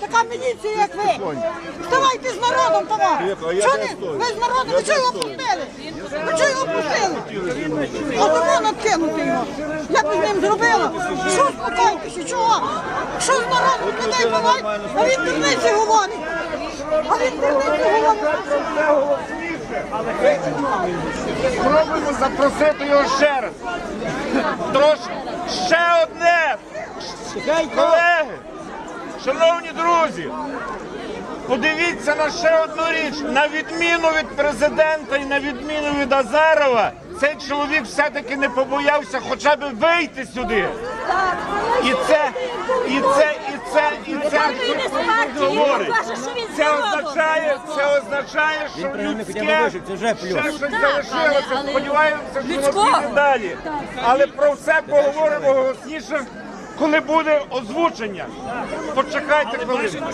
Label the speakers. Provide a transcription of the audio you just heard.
Speaker 1: така міліція, як ви. Вставайте з народом,
Speaker 2: а
Speaker 1: Чого не? Ви з народом, ви чого його пустили? Ви чого його пустили? Одного надкинути його. Як ви з ним зробили? Що спокойтеся, чого? Що з народом людей бувають? А в інтернеті говорить. А в інтернеті говорить.
Speaker 3: Спробуємо запросити його ще раз. Трошки. Ще одне. Колеги, шановні друзі, подивіться на ще одну річ. На відміну від президента і на відміну від Азарова, цей чоловік все-таки не побоявся хоча б вийти сюди. І це, і це, і це, і це,
Speaker 4: партії, він
Speaker 3: говорить. Це означає, це означає, що людське
Speaker 5: це
Speaker 3: ще щось залишилося. Сподіваємося, що воно піде далі. Але про все поговоримо голосніше, коли буде озвучення. Почекайте хвилину.